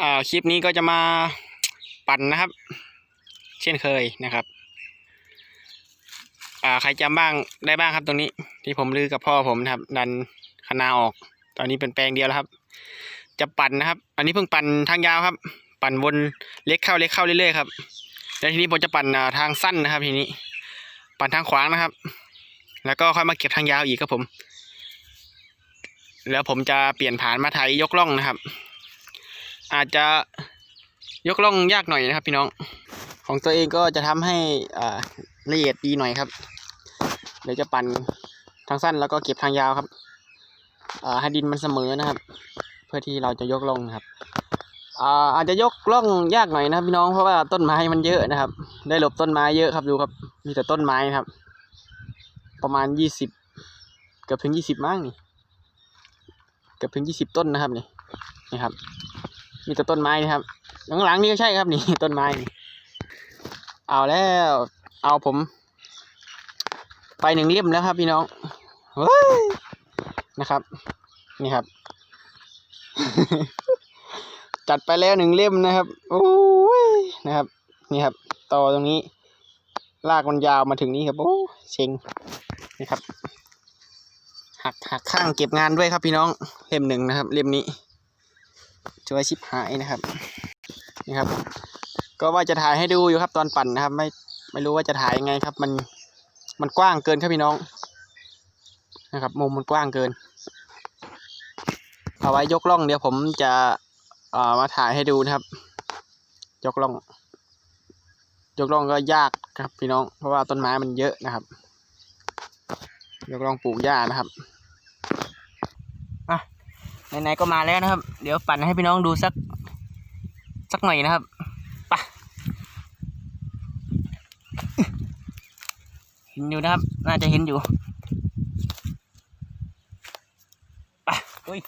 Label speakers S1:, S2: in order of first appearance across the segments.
S1: อ่าคลิปนี้ก็จะมาปั่นนะครับ เช่นเคยนะครับ อ่าใครจำบ้างได้บ้างครับตรงนี้ ที่ผมลือกับพ่อผมนะครับ ดันคณาออก ตอนนี้เป็นแปลงเดียวแล้วครับ จะปั่นนะครับ อันนี้เพิ่งปั่นทางยาวครับ ปั่นวนเล็กเข้าเล็กเข้าเรื่อยๆครับแล้วทีนี้ผมจะปั่นทางสั้นนะครับ ทีนี้ ปั่นทางขวางนะครับ แล้วก็ค่อยมาเก็บทางยาวอีกครับผม แล้วผมจะเปลี่ยนผ่านมาไถยกล่องนะครับ อาจจะยกล่องยากหน่อยนะครับ พี่น้อง ของตัวเองก็จะทำให้อ่าละเอียดดีหน่อยครับเดี๋ยวจะปั่นทางสั้นแล้วก็เก็บทางยาวครับอ่าให้ดินมันเสมอนะครับ เพื่อที่เราจะยกล่องครับอ่าอาจจะยกล่องยากหน่อยนะครับ พี่น้องเพราะว่าต้นไม้มันเยอะนะครับ ได้หลบต้นไม้เยอะครับดูครับ มีแต่ต้นไม้ครับ ประมาณยี่สิบเกือบถึงยี่สิบมั้งนี่เกือบถึงยี่สิบต้นนะครับนี่นี่ครับ มีแต่ต้นไม้นะครับหลังๆนี่ก็ใช่ครับนี่ต้นไม้นี่เอาแล้ว เอาผม ไปหนึ่งเล่มแล้วครับ พี่น้องเฮ้ยนะครับ นี่ครับ จัดไปแล้วหนึ่งเล่มนะครับโอ้ยนะครับ นี่ครับต่อตรงนี้ ลากมันยาวมาถึงนี้ครับโอ้เซ็งนี่ครับหักหักข้างเก็บงานด้วยครับพี่น้องเล่มหนึ่งนะครับ เล่มนี้ ช่วยชิบหายนะครับนี่ครับ ก็ว่าจะถ่ายให้ดูอยู่ครับตอนปั่นนะครับ ไม่ไม่รู้ว่าจะถ่ายยังไงครับ มันมันกว้างเกินครับพี่น้องนะครับ มุมมันกว้างเกิน เอาไว้ยกล่องเดี๋ยวผมจะเอ่อมาถ่ายให้ดูนะครับ ยกล่อง ยกล่องก็ยากครับพี่น้อง เพราะว่าต้นไม้มันเยอะนะครับ ยกล่องปลูกหญ้านะครับ ไหนๆก็มาแล้วนะครับ เดี๋ยวปั่นให้พี่น้องดูสัก สักหน่อยนะครับไปะเห็นอยู่นะครับ น่าจะเห็นอยู่ไปอุ้ย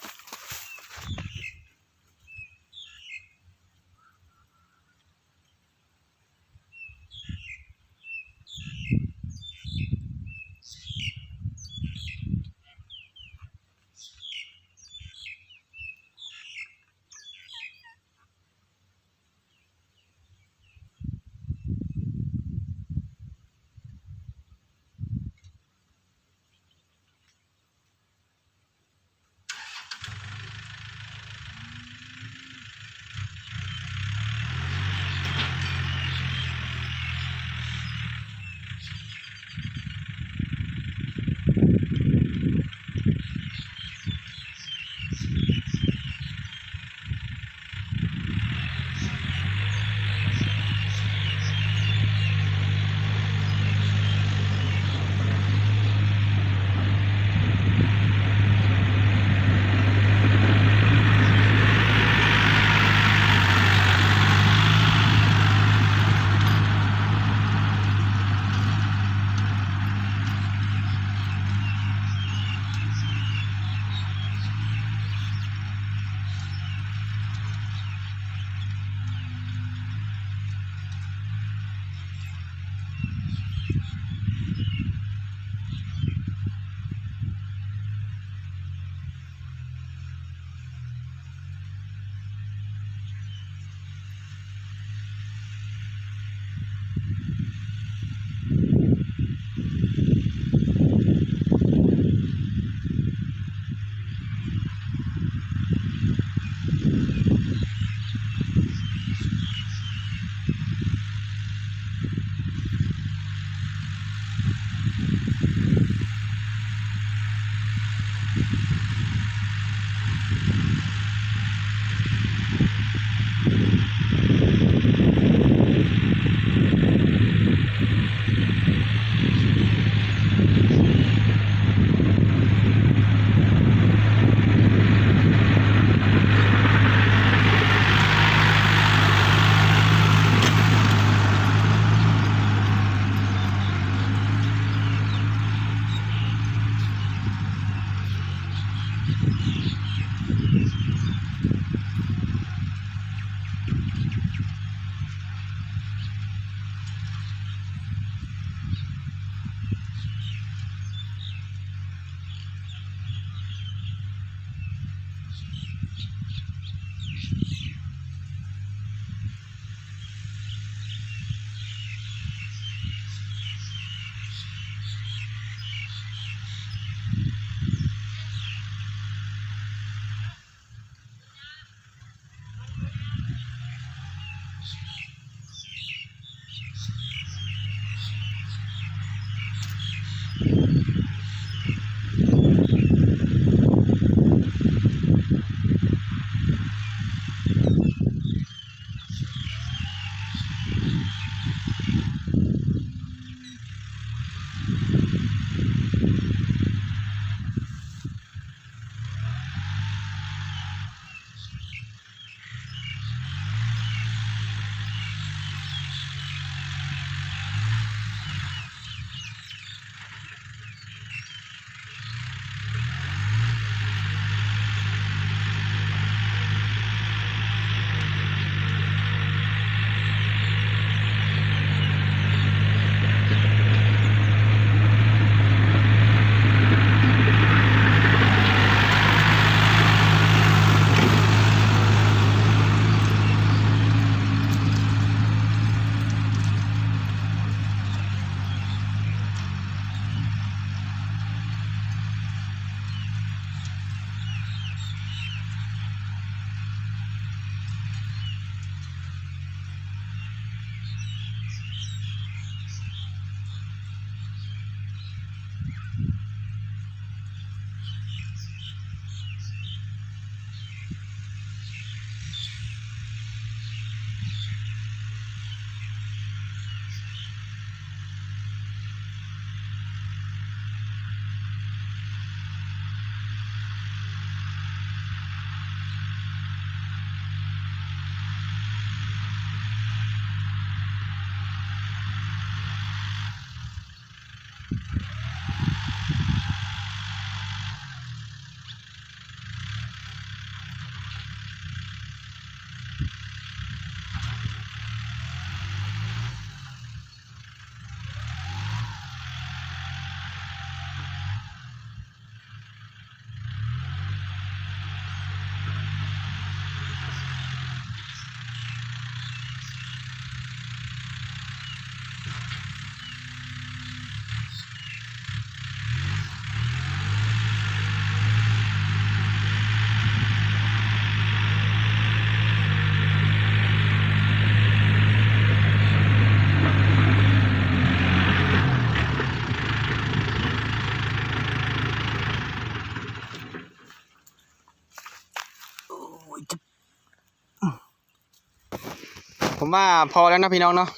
S1: ผมว่าพอแล้วนะพี่น้องเนาะ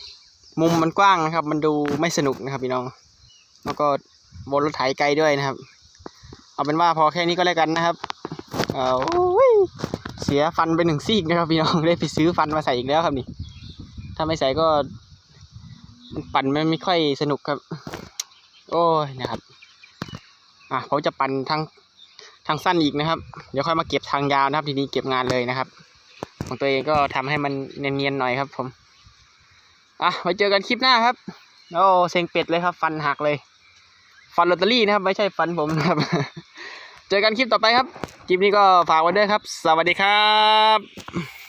S1: มุมมันกว้างนะครับ มันดูไม่สนุกนะครับพี่น้อง แล้วก็บนรถไถไกลด้วยนะครับ เอาเป็นว่าพอแค่นี้ก็แล้วกันนะครับเออโอ้ยเสียฟันไปหนึ่งซี่นะครับพี่น้องได้ไปซื้อฟันมาใส่อีกแล้วครับนี่ ถ้าไม่ใส่ก็ปั่นมันไม่ค่อยสนุกครับ โอ้ยนะครับอะผมจะปั่นทางทางสั้นอีกนะครับ เดี๋ยวค่อยมาเก็บทางยาวนะครับ ทีนี้เก็บงานเลยนะครับ ของตัวเองก็ทำให้มันเนียนๆหน่อยครับ ผมอะไว้เจอกันคลิปหน้าครับโอ้เซ็งเป็ดเลยครับ ฟันหักเลย ฟันลอตเตอรี่นะครับ ไม่ใช่ฟันผมนะครับ เจอกันคลิปต่อไปครับ คลิปนี้ก็ฝากไว้ด้วยครับ สวัสดีครับ